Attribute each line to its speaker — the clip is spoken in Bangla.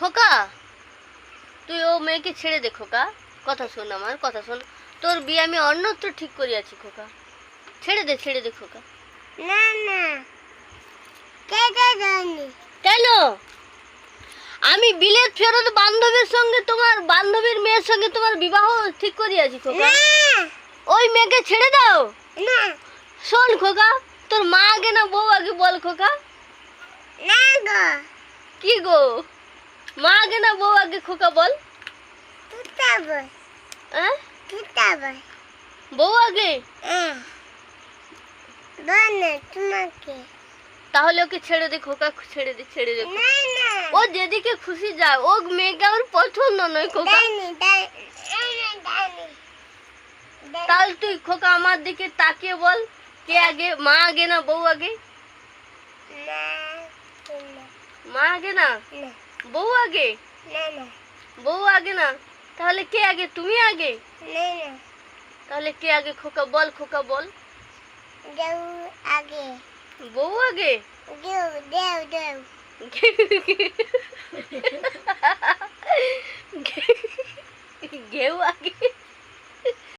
Speaker 1: খোকা? তুই ও মেয়েকে ছেড়ে দে খোকা। কথা শোন আমার কথা শোন। তোর বিয়ে আমি অন্যত্র ঠিক করিয়াছি খোকা। ছেড়ে দে ছেড়ে দে খোকা।
Speaker 2: না না।
Speaker 1: কেন? আমি বিলেত ফেরত বান্ধবীর সঙ্গে তোমার বান্ধবীর মেয়ের সঙ্গে তোমার বিবাহ ঠিক করিয়াছি খোকা। ওই মেয়েকে ছেড়ে দাও।
Speaker 2: না।
Speaker 1: শোন খোকা তোর মা আগে না বউ আগে বল খোকা।
Speaker 2: না গো।
Speaker 1: কি গো? মা আগে না বউ আগে খোকা বল। বউ আগে? তাহলে ওকে ছেড়ে দে খোকা ছেড়ে দে ছেড়ে দে ও যেদিকে খুশি যায় ও মেয়েকে আমার পছন্দ নয় খোকা। তাহলে তুই খোকা আমার দিকে তাকিয়ে বল কে আগে মা আগে না বউ আগে? মা আগে
Speaker 2: না।
Speaker 1: বউ আগে?
Speaker 2: না না।
Speaker 1: বউ আগে না? তাহলে কে আগে? তুমি আগে?
Speaker 2: না না।
Speaker 1: তাহলে কে আগে খোকা বল খোকা বল।
Speaker 2: দেউ আগে।
Speaker 1: বউ আগে?
Speaker 2: দেউ দেউ দেউ
Speaker 1: ঘেউ